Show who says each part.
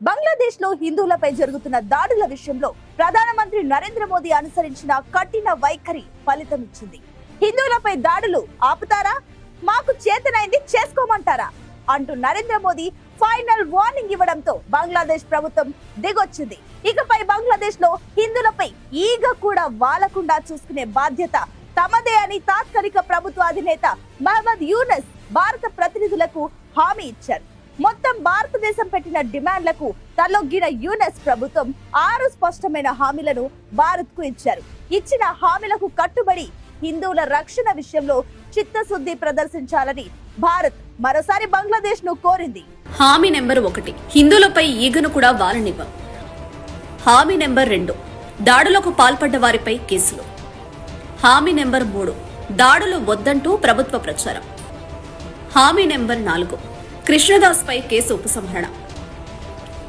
Speaker 1: బంగ్లాదేశ్లో హిందువులపై జరుగుతున్న దాడుల విషయంలో ప్రధానమంత్రి నరేంద్ర మోదీ అనుసరించిన కఠిన వైఖరి ఫలితమిచ్చింది హిందువులపై దాడులు ఆపుతారా? మాకు చేతనైంది చేసుకోమంటారా? అంటూ నరేంద్ర మోదీ ఫైనల్ వార్నింగ్ ఇవ్వడంతో బంగ్లాదేశ్ ప్రభుత్వం దిగొచ్చింది. ఇకపై బంగ్లాదేశ్లో హిందువులపై ఈగ కూడా వాలకుండా చూసుకునే బాధ్యత తమదే అని తాత్కాలిక ప్రభుత్వ అధినేత మహమ్మద్ యూనస్ భారత ప్రతినిధులకు హామీ ఇచ్చారు. మొత్తం భారతదేశం పెట్టిన డిమాండ్లకు తలొగ్గిన యునెస్ ప్రభుత్వం ఆరు స్పష్టమైన హామీలను భారత్కు ఇచ్చారు. ఇచ్చిన హామీలకు కట్టుబడి హిందువుల రక్షణ విషయంలో చిత్తశుద్ధి ప్రదర్శించాలని భారత్ మరోసారి బంగ్లాదేశ్ను కోరింది.
Speaker 2: హామీ నెంబర్ ఒకటి హిందువులపై ఈగను కూడా వాలనివ్వం. హామీ నెంబర్ రెండు దాడులకు పాల్పడ్డ వారిపై కేసులు. హామీ నెంబర్ మూడు దాడులు వద్దంటూ ప్రభుత్వ ప్రచారం. హామీ నెంబర్ నాలుగు ಕೃಷ್ಣದಾಸ್ ಪೈ ಕೇಸು ಉಪಸಂಹರಣ